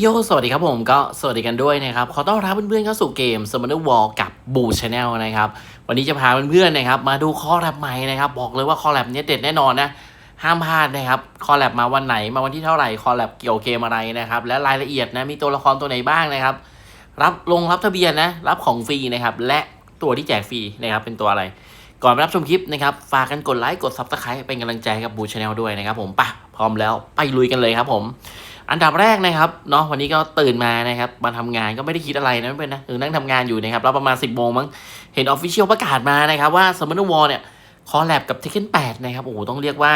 โยสวัสดีครับผมก็สวัสดีกันด้วยนะครับ ขอต้อนรับเพื่อนๆเข้าสู่เกม s u m m o n e r War กับ Boo Channel นะครับ วันนี้จะพาเพื่อนๆนะครับ มาดูคอแลบใหม่นะครับ บอกเลยว่าคอแลบเนี้ยเด็ดแน่นอนนะ ห้ามพลาดนะครับ คอแลบมาวันไหนมาวันที่เท่าไหร่คอแลบเกี่ยวเกมอะไรนะครับ และรายละเอียดนะมีตัวละครตัวไหนบ้างนะครับ รับลงรับทะเบียนนะ รับของฟรีนะครับ และตัวที่แจกฟรีนะครับเป็นตัวอะไร ก่อนไปรับชมคลิปนะครับฝากกันกดไลค์กด Subscribe เป็นกำลังใจให้กับบูชแนลด้วยนะครับ ผมปะพร้อมแล้วไปลุยกันเลยครับผม อันดับแรกนะครับเนาะวันนี้ก็ตื่นมานะครับมาทำงานก็ไม่ได้คิดอะไรนะไม่เป็นนะคือนั่งทำงานอยู่นะครับแล้วประมาณ 10บโมงมั้งเห็นออฟฟิเชียลประกาศมานะครับว่า s u m m o n e r War เนี่ยคอลแลบกับ Tekken 8นะครับโอ้โหต้องเรียกว่า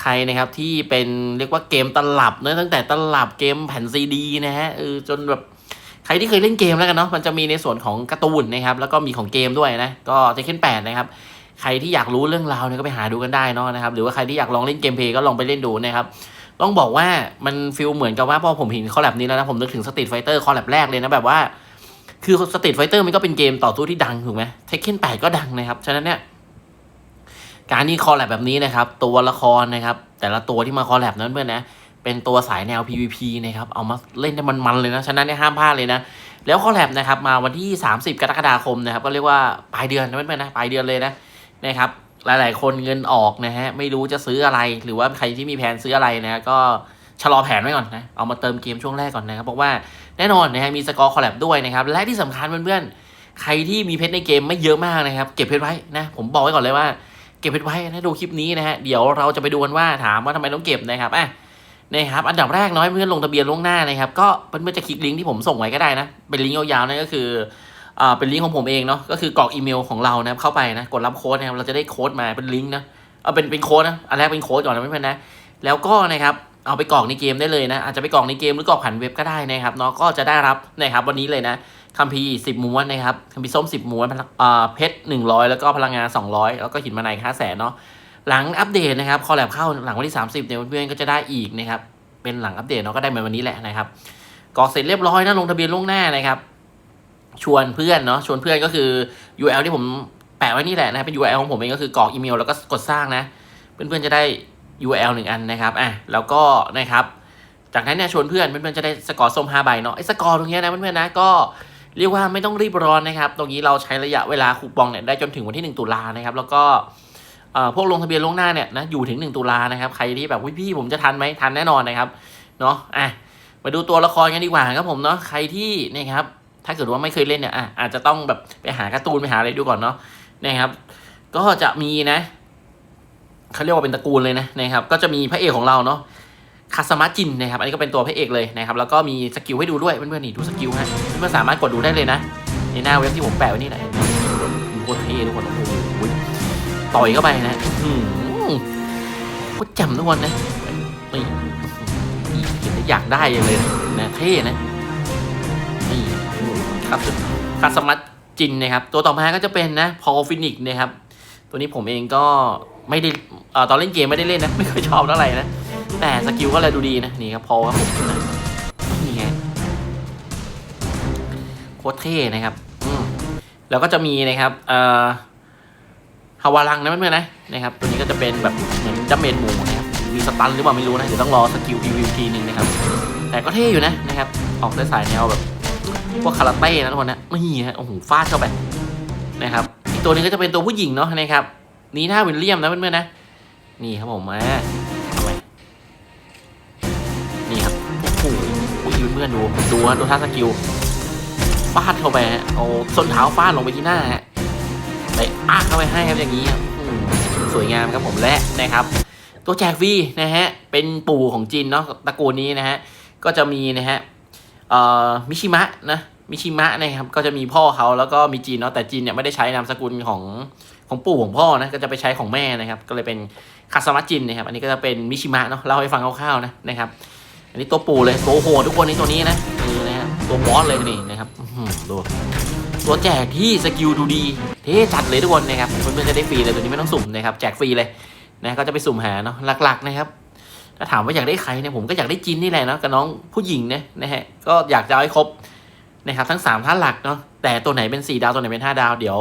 ใครนะครับที่เป็นเรียกว่าเกมตลับเนะตั้งแต่ตลับเกมแผ่นซีดีนะฮะเออจนแบบใครที่เคยเล่นเกมแล้วกันเนาะมันจะมีในส่วนของการ์ตูนนะครับแล้วก็มีของเกมด้วยนะก็ Tekken 8นะครับใครที่อยากรู้เรื่องราวเนี่ยก็ไปหาดูกันได้เนาะนะครับหรือว่าใครที่อยากลองเล่นเกมเพย์ก็ลองไปเล่นดูนะครับ ต้องบอกว่ามันฟิลเหมือนกับว่าพอผมเห็นคอลแลบนี้แล้วนะ ผมนึกถึงสตรีทไฟเตอร์คอลแลบแรกเลยนะแบบว่า คือสตรีทไฟเตอร์มันก็เป็นเกมต่อสู้ที่ดังถูกไหมเทคเคนแปดก็ดังนะครับ ฉะนั้นเนี่ยการที่คอลแลบแบบนี้นะครับ ตัวละครนะครับ แต่ละตัวที่มาคอลแลบนั้นเพื่อนนะเป็นตัวสายแนว PVP นะครับ เอามาเล่นได้มันๆเลยนะ ฉะนั้นเนี่ยห้ามพลาดเลยนะ แล้วคอลแลบนะครับ มาวันที่ 30 กรกฎาคมนะครับ ก็เรียกว่าปลายเดือนนะเพื่อนๆนะ ปลายเดือนเลยนะ นะครับ หลาย ๆ คนเงินออกนะฮะ ไม่รู้จะซื้ออะไร หรือว่าใครที่มีแผนซื้ออะไรนะก็ชะลอแผนไว้ก่อนนะ เอามาเติมเกมช่วงแรกก่อนนะครับ เพราะว่าแน่นอนนะฮะมีสกอร์คอลแลบด้วยนะครับ และที่สำคัญเพื่อนๆ ใครที่มีเพชรในเกมไม่เยอะมากนะครับ เก็บเพชรไว้นะ ผมบอกไว้ก่อนเลยว่า เก็บเพชรไว้นะดูคลิปนี้นะฮะ เดี๋ยวเราจะไปดูกันว่าถามว่าทำไมต้องเก็บนะครับอะนะครับ อันดับแรกน้อยเพื่อนลงทะเบียนล่วงหน้านะครับ ก็เพื่อนๆจะคลิกลิงก์ที่ผมส่งไว้ก็ได้นะ เป็นลิงก์ยาวๆนั่นก็คือ เป็นลิงก์ของผมเองเนาะก็คือกรอกอีเมลของเรานะครับเข้าไปนะกดรับโค้ดนะครับเราจะได้โค้ดมาเป็นลิงก์นะเอาเป็นเป็นโค้ดนะอันแรกเป็นโค้ดก่อนนะไม่เป็นนะแล้วก็นะครับเอาไปกรอกในเกมได้เลยนะ อาจจะไปกรอกในเกมหรือกรอกผ่านเว็บก็ได้นะครับเนาะก็จะได้รับนะครับวันนี้เลยนะคัมภีร์สิบม้วนนะครับคัมภีร์ส้มสิบม้วนพลังอ่าเพชรหนึ่งร้อยแล้วก็พลังงานสองร้อยแล้วก็หินมาในห้าแสนเนาะหลังอัปเดตนะครับคอลแลบเข้าหลังวันที่สามสิบเนี่ยเพื่อนๆก็จะได้อีกนะครับเป็นหลังอัปเดตเนาะก็ได้เหมือนวันนี้แหละนะครับกรอกเสร็จเรียบร้อยนะลงทะเบียนล่วงหน้านะครับ ชวนเพื่อนเนาะชวนเพื่อนก็คือ URL ที่ผมแปะไว้นี่แหละนะเป็น URL ของผมเองก็คือกรอกอีเมลแล้วก็กดสร้างนะ เพื่อนๆจะได้ URL หนึ่งอันนะครับอะแล้วก็นะครับ จากนั้นเนี่ยชวนเพื่อนเพื่อนๆจะได้สกอร์ส้ม5ใบเนาะไอ้สกอร์ตรงเนี้ยนะเพื่อนๆนะก็เรียกว่าไม่ต้องรีบร้อนนะครับ ตรงนี้เราใช้ระยะเวลาคูปองเนี่ยได้จนถึงวันที่ 1 ตุลานะครับ แล้วก็เอ่อพวกลงทะเบียนล่วงหน้าเนี่ยนะอยู่ถึง 1 ตุลานะครับใครที่แบบพี่ผมจะทันไหมทันแน่นอนนะครับเนาะอะมาดูตัวละครกันดีกว่าครับผมเนาะใครที่นะครับ ถ้าเกิดว่าไม่เคยเล่นเนี่ยอะอาจจะต้องแบบไปหาการ์ตูนไปหาอะไรดูก่อนเนาะนะครับ ก็จะมีนะเขาเรียกว่าเป็นตระกูลเลยนะนะครับ ก็จะมีพระเอกของเราเนาะคาสมาจินนะครับ อันนี้ก็เป็นตัวพระเอกเลยนะครับ แล้วก็มีสกิลให้ดูด้วยเพื่อนๆนี่ดูสกิลฮะเพื่อนๆสามารถกดดูได้เลยนะ ในหน้าเว็บที่ผมแปะไว้นี่แหละโคตรเท่ทุกคนโอ้โหต่อยเข้าไปนะอืมโคตรจำทุกคนนะนี่อยากได้อย่างเลยนะเท่นะ ครับคาสมัตจินนะครับ ตัวต่อมาก็จะเป็นนะพอลฟินิกนะครับ ตัวนี้ผมเองก็ไม่ได้เอ่อตอนเล่นเกมไม่ได้เล่นนะ ไม่เคยชอบเท่าไหร่นะ แต่สกิลก็เลยดูดีนะ นี่ครับพอครับผมนะนี่ไงโคตรเท่นะครับอืมแล้วก็จะมีนะครับเอ่อฮาวารังนะเพื่อนๆนะนะครับ ตัวนี้ก็จะเป็นแบบเหมือนดัมเมนหมูนะครับมีสตันหรือเปล่าไม่รู้นะเดี๋ยวต้องรอสกิล PVP หนึ่งนะครับ แต่ก็เท่อยู่นะนะครับ ออกสายแนวแบบ พวกคาราเต้นะทุกคนนะนี่ฮะโอ้โหฟาดเข้าไปนะครับอีกตัวนึงก็จะเป็นตัวผู้หญิงเนาะนะครับนีน่าวิลเลียมนะเพื่อนๆนะนี่ครับผมมาเอาไปนี่ครับโอ้โหผู้หญิงเพื่อนๆดูดูฮะดูท่าสกิลฟาดเข้าไปฮะเอาส้นเท้าฟาดลงไปที่หน้าฮะไปอ้าเข้าไปให้ครับอย่างนี้ครับสวยงามครับผมและนะครับ ตัวแจกฟรีนะฮะเป็นปู่ของจีนเนาะตระกูลนี้นะฮะก็จะมีนะฮะ เอ่อมิชิมะนะมิชิมะนะครับก็จะมีพ่อเขาแล้วก็มีจีนเนาะแต่จีนเนี่ยไม่ได้ใช้นามสกุลของของปู่ของพ่อนะก็จะไปใช้ของแม่นะครับ ก็เลยเป็นคาสมาจินนะครับอันนี้ก็จะเป็นมิชิมะเนาะเล่าให้ฟังคร่าวๆนะนะครับ อันนี้ตัวปู่เลยตัวโหดทุกคนนี้ตัวนี้นะนี่นะตัวบอสเลยนี่นะครับดูตัวแจกที่สกิลดูดีเท่จัดเลยทุกคนนะครับเพื่อนๆจะได้ฟรีเลยตัวนี้ไม่ต้องสุ่มนะครับแจกฟรีเลยนะก็จะไปสุ่มหาเนาะหลักๆนะครับ ถ้าถามว่าอยากได้ใครเนี่ยผมก็อยากได้จินนี่แหละเนาะกับน้องผู้หญิงเนี่ยนะฮะก็อยากจะเอาให้ครบนะครับทั้ง3ท่านหลักเนาะแต่ตัวไหนเป็น4ดาวตัวไหนเป็น5ดาวเดี๋ยว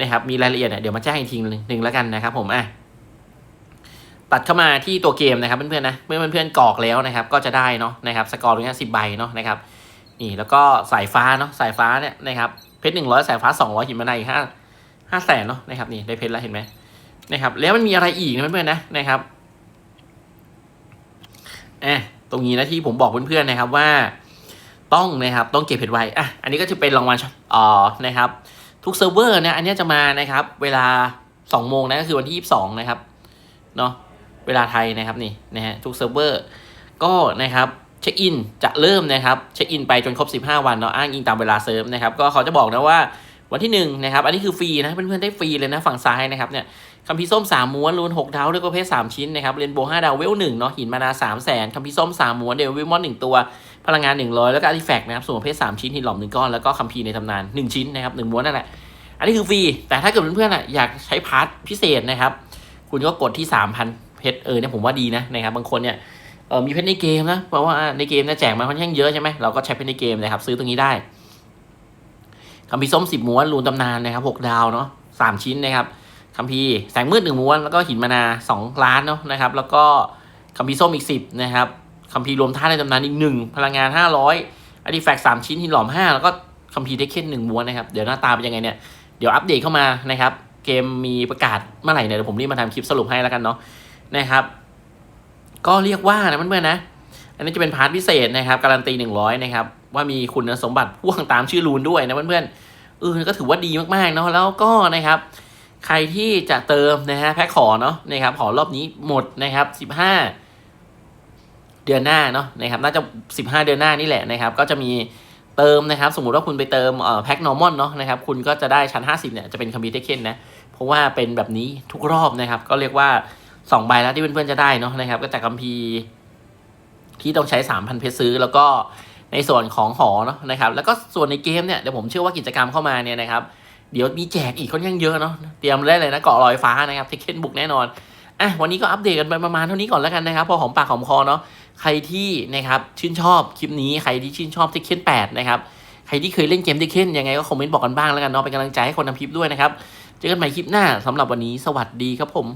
นะครับมีรายละเอียดเนี่ยเดี๋ยวมาแจ้งอีกทีหนึ่งแล้วกันนะครับ ผมอะตัดเข้ามาที่ตัวเกมนะครับเพื่อนๆนะเมื่อเพื่อนๆกรอกแล้วนะครับ ก็จะได้เนาะนะครับสกอร์ตรงนี้สิบใบเนาะนะครับนี่แล้วก็สายฟ้าเนาะสายฟ้าเนี่ยนะครับเพชรหนึ่งร้อยสายฟ้าสองร้อยหินมาในห้าห้าแสนเนาะนะครับนี่ได้เพชรแล้วเห็นไหมนะครับแล้วมันมีอะไรอีกนะเพื่อนๆนะนะครับ อะตรงนี้นะที่ผมบอกเพื่อนๆนะครับว่า ต้องนะครับต้องเก็บเพชรไว้อะอันนี้ก็จะเป็นรางวัลอ่อนะครับ ทุกเซิร์ฟเวอร์เนี่ยอันนี้จะมานะครับ เวลา2โมงนะก็คือวันที่ 22 นะครับเนาะเวลาไทยนะครับนี่นะฮะทุกเซิร์ฟเวอร์ก็นะครับเช็คอินจะเริ่มนะครับเช็คอินไปจนครบ 15 วันเนาะอ้างอิงตามเวลาเซิร์ฟนะครับก็เขาจะบอกนะว่าวันที่1นะครับอันนี้คือฟรีนะเพื่อนๆได้ฟรีเลยนะฝั่งซ้ายนะครับเนี่ย คัมภีส้ม3ม้วนรูน6ดาวด้วยก็เพชร3ชิ้นนะครับเรนโบว์5ดาวเวล1เนาะหินมานา3แสนคัมภีส้ม3ม้วนเดวิลมอน1ตัว พลังงาน100แล้วก็อาร์ติแฟกต์นะครับส่วนประเภท3ชิ้นหินหลอม1ก้อนแล้วก็คัมภีในตำนาน1ชิ้นนะครับ1ม้วนนั่นแหละอันนี้คือฟรีแต่ถ้าเกิดเพื่อนๆอะอยากใช้พาร์ทพิเศษนะครับ คุณก็กดที่3,000เพชรเออเนี่ยผมว่าดีนะนะครับบางคนเนี่ยเออมีเพชรในเกมนะเพราะว่าในเกมเนี่ยแจกมาค่อนข้างเยอะใช่ไหมเราก็ใช้เพชรในเกมนะครับซื้อตรงนี้ได้คัมภีส้ม10ม้วนรูนตำนานนะครับ6ดาวเนาะ3ชิ้นนะครับ คัมภีร์แสงมืด1ม้วนแล้วก็หินมานา2ล้านเนาะนะครับ แล้วก็คัมภีร์ส้มอีก10นะครับคัมภีร์รวมท่าในตำนานอีก1พลังงาน500อาร์ติแฟกต์3ชิ้นหินหลอม5แล้วก็คัมภีร์ได้เค้น1ม้วนนะครับเดี๋ยวหน้าตาเป็นยังไงเนี่ยเดี๋ยวอัปเดตเข้ามานะครับ เกมมีประกาศเมื่อไหร่เนี่ยเดี๋ยวผมรีบมาทำคลิปสรุปให้แล้วกันเนาะนะครับ ก็เรียกว่านะเพื่อนๆนะอันนี้จะเป็นพาร์ทพิเศษนะครับการันตีหนึ่งร้อยนะครับว่ามีคุณสมบัติพ่วงตามชื่อรูนด้วยนะเพื่อนๆเออก็ถือว่าดีมากๆเนาะแล้วก็นะครับ ใครที่จะเติมนะฮะแพ็คขอเนาะนะครับขอรอบนี้หมดนะครับสิบห้าเดือนหน้าเนาะนะครับน่าจะสิบห้าเดือนหน้านี่แหละนะครับ ก็จะมีเติมนะครับ สมมุติว่าคุณไปเติมเอ่อแพ็คนอร์มอนเนาะนะครับคุณก็จะได้ชั้น 50เนี่ยจะเป็นคัมภีร์เทคเคนนะเพราะว่าเป็นแบบนี้ทุกรอบนะครับ ก็เรียกว่า2ใบแล้วที่เพื่อนๆจะได้เนาะนะครับ ก็จากคัมภีร์ที่ต้องใช้ 3,000 เพชรซื้อ แล้วก็ในส่วนของหอเนาะนะครับ แล้วก็ส่วนในเกมเนี่ยเดี๋ยวผมเชื่อว่ากิจกรรมเข้ามาเนี่ยนะครับ เดี๋ยวมีแจกอีกค่อนข้างเยอะเนาะเตรียมได้เลยนะเกาะลอยฟ้านะครับเทคเคนบุกแน่นอนอะวันนี้ก็อัปเดตกันไปประมาณเท่านี้ก่อนแล้วกันนะครับพอหอมปากหอมคอเนาะใครที่นะครับชื่นชอบคลิปนี้ใครที่ชื่นชอบเทคเคน8นะครับใครที่เคยเล่นเกมเทคเคนยังไงก็คอมเมนต์บอกกันบ้างแล้วกันเนาะเป็นกำลังใจให้คนทำคลิปด้วยนะครับเจอกันใหม่คลิปหน้าสำหรับวันนี้สวัสดีครับผม